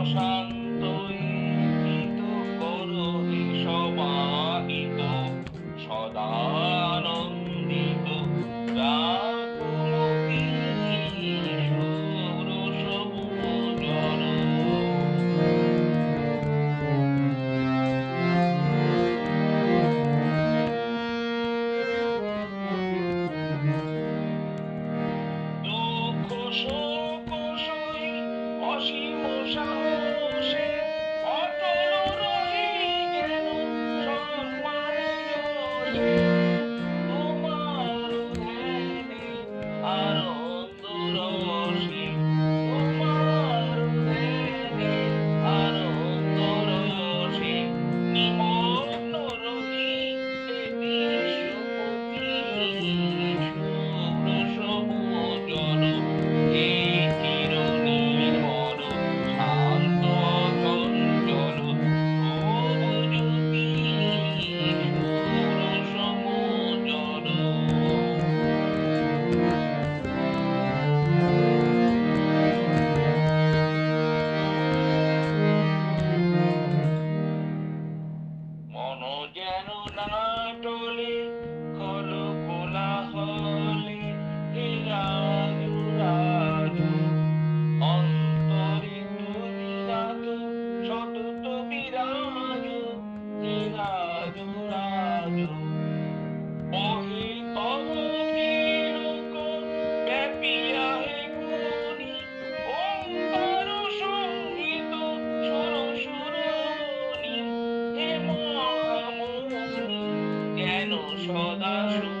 অশান্ত কেন না টলে Amen.